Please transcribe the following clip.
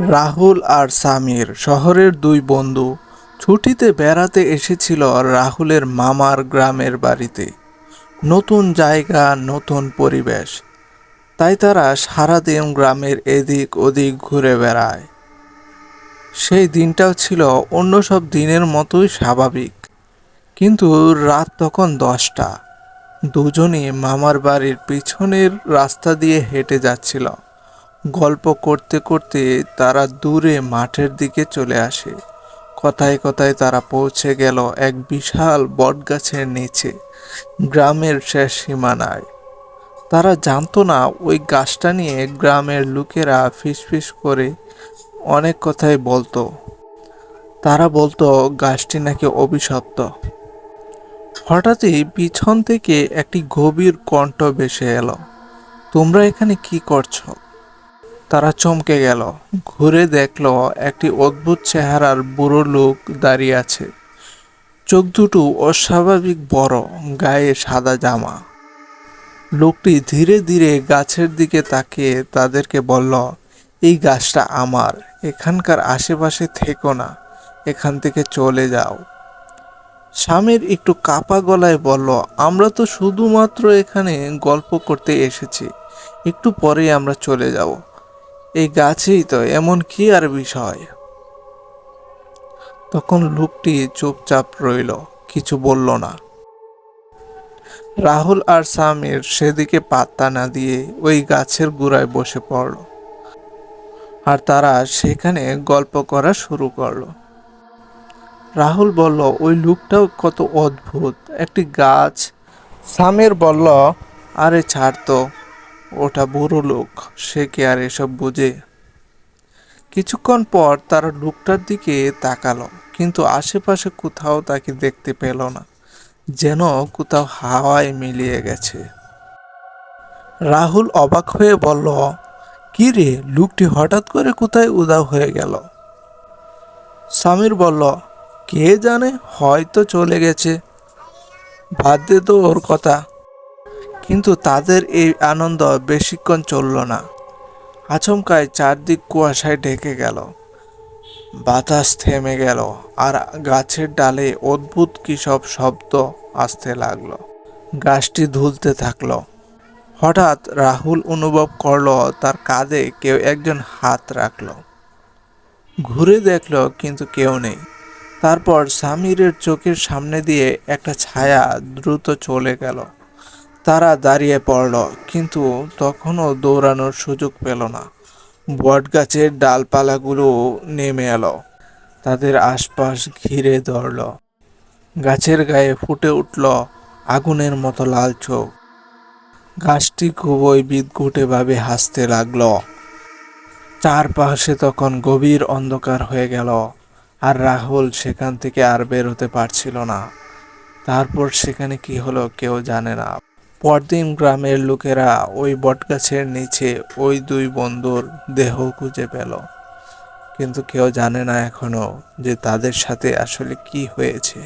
রাহুল আর সামির শহরের দুই বন্ধু ছুটিতে বেড়াতে এসেছিল রাহুলের মামার গ্রামের বাড়িতে। নতুন জায়গা, নতুন পরিবেশ। তাই তারা সারাদিন গ্রামের এদিক ওদিক ঘুরে বেড়ায়। সেই দিনটাও ছিল অন্য সব দিনের মতোই স্বাভাবিক। কিন্তু রাত তখন দশটা। দুজনই মামার বাড়ির পিছনের রাস্তা দিয়ে হেঁটে যাচ্ছিল। গল্প করতে করতে তারা দূরে মাঠের দিকে চলে আসে। কথায় কথায় তারা পৌঁছে গেল এক বিশাল বটগাছের নিচে, গ্রামের শেষ সীমানায়। তারা জানতো না, ওই গাছটা নিয়ে গ্রামের লোকেরা ফিসফিস করে অনেক কথাই বলতো। তারা বলতো, গাছটি নাকি অভিশপ্ত? হঠাৎই পিছন থেকে একটি গভীর কণ্ঠ ভেসে এলো, তোমরা এখানে কি করছ? তারা চমকে গেল। ঘুরে দেখল একটি অদ্ভুত চেহারার বুড়ো লোক দাঁড়িয়ে আছে। চোখ দুটো অস্বাভাবিক বড়, গায়ে সাদা জামা। লোকটি ধীরে ধীরে গাছের দিকে তাকিয়ে তাদেরকে বলল, এই গাছটা আমার, এখানকার আশেপাশে থেকো না, এখান থেকে চলে যাও। স্বামীর একটু কাপা গলায় বলল, আমরা তো শুধুমাত্র এখানে গল্প করতে এসেছি, একটু পরেই আমরা চলে যাব। এই গাছেই তো এমন কি আর বিষয়? তখন লোকটি চুপচাপ রইল, কিছু বলল না। রাহুল আর সামির সেদিকে পাত্তা না দিয়ে ওই গাছের গোড়ায় বসে পড়ল। আর তারা সেখানে গল্প করা শুরু করল। রাহুল বলল, ওই লোকটাও কত অদ্ভুত, একটি গাছ। সামির বলল, আরে ছাড় তো ওটা বুড়ো লোক, সে কি আর এসব বুঝে? কিছুক্ষণ পর তারা লোকটার দিকে তাকালো, কিন্তু আশেপাশে কোথাও তাকে দেখতে পেল না, যেন কোথাও হাওয়ায় মিলিয়ে গেছে। রাহুল অবাক হয়ে বলল, কি রে, লোকটি হঠাৎ করে কোথায় উদাও হয়ে গেল? সামির বলল, কে জানে, হয়তো চলে গেছে। বাদ দে তো ওর কথা। কিন্তু তাদের এই আনন্দ বেশিক্ষণ চলল না। আচমকায় চারদিক কুয়াশায় ঢেকে গেল। বাতাস থেমে গেল আর গাছের ডালে অদ্ভুত কী সব শব্দ আসতে লাগল। গাছটি ধুলতে থাকল। হঠাৎ রাহুল অনুভব করল তার কাঁধে কেউ একজন হাত রাখল। ঘুরে দেখল কিন্তু কেউ নেই। তারপর সামিরের চোখের সামনে দিয়ে একটা ছায়া দ্রুত চলে গেল। তারা দাঁড়িয়ে পড়ল, কিন্তু তখনও দৌড়ানোর সুযোগ পেল না। বটগাছের ডালপালাগুলো নেমে এলো, তাদের আশপাশ ঘিরে ধরল। গাছের গায়ে ফুটে উঠল আগুনের মতো লাল চোখ। গাছটি খুবই বিদঘুটেভাবে হাসতে লাগল। চারপাশে তখন গভীর অন্ধকার হয়ে গেল, আর রাহুল সেখান থেকে আর বের হতে পারছিল না। তারপর সেখানে কি হলো কেউ জানে না। পরদিন গ্রামের লোকেরা ওই বটগাছের নিচে ওই দুই বন্ধুর দেহ খুঁজে পেল। কিন্তু কেউ জানে না এখনও যে তাদের সাথে আসলে কি হয়েছে।